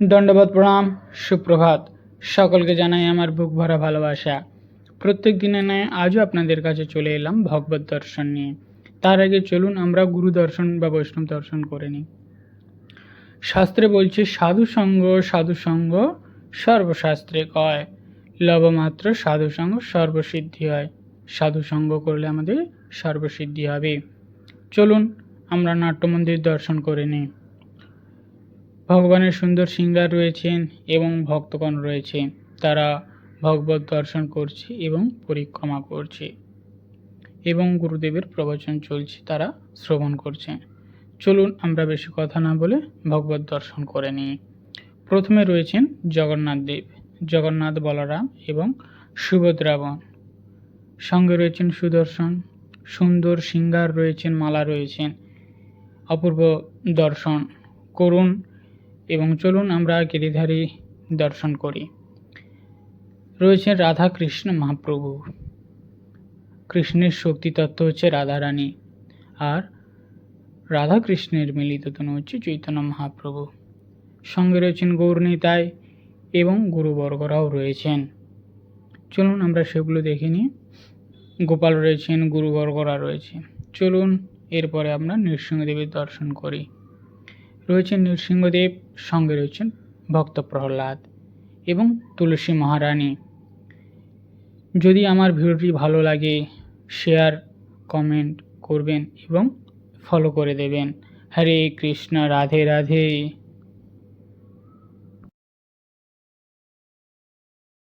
দণ্ডবাদ প্রণাম, সুপ্রভাত। সকলকে জানাই আমার বুক ভরা ভালোবাসা। প্রত্যেক দিনে ন্যায় আজও আপনাদের কাছে চলে এলাম ভগবত দর্শন নিয়ে। তার আগে চলুন আমরা গুরু দর্শন বা বৈষ্ণব দর্শন করে নিই। শাস্ত্রে বলছে, সাধু সঙ্গ সাধু সঙ্গ সর্বশাস্ত্রে কয়। লবমাত্র সাধু সঙ্গ সর্বসিদ্ধি হয়। সাধু সঙ্গ করলে আমাদের সর্বসিদ্ধি হবে। চলুন আমরা নাট্যমন্দির দর্শন করে নিই। ভগবানের সুন্দর সিঙ্গার রয়েছেন এবং ভক্তগণ রয়েছে। তারা ভগবত দর্শন করছে এবং পরিক্রমা করছে। এবং গুরুদেবের প্রবচন চলছে, তারা শ্রবণ করছে। চলুন আমরা বেশি কথা না বলে ভগবত দর্শন করে নিই। প্রথমে রয়েছেন জগন্নাথ দেব, জগন্নাথ বলরাম এবং সুভদ্রাবন। সঙ্গে রয়েছেন সুদর্শন, সুন্দর সিঙ্গার রয়েছেন, মালা রয়েছেন। অপূর্ব দর্শন করুন এবং চলুন আমরা গিরিধারী দর্শন করি। রয়েছেন রাধা কৃষ্ণ মহাপ্রভু। কৃষ্ণের শক্তি তত্ত্ব হচ্ছে রাধারানী আর রাধা কৃষ্ণের মিলিত তনু হচ্ছে চৈতন্য মহাপ্রভু। সঙ্গে রয়েছেন গৌরনীতায় এবং গুরুবর্গরাও রয়েছেন। চলুন আমরা সেগুলো দেখে নিই। গোপাল রয়েছেন গুরুবর্গরা রয়েছে। চলুন এরপরে আমরা নৃসিংহদেবের দর্শন করি। রয়েছেন নৃসিংহদেব, সঙ্গে রয়েছেন ভক্ত প্রহ্লাদ এবং তুলসী মহারানী। যদি আমার ভিডিওটি ভালো লাগে শেয়ার কমেন্ট করবেন এবং ফলো করে দেবেন। হরে কৃষ্ণ, রাধে রাধে।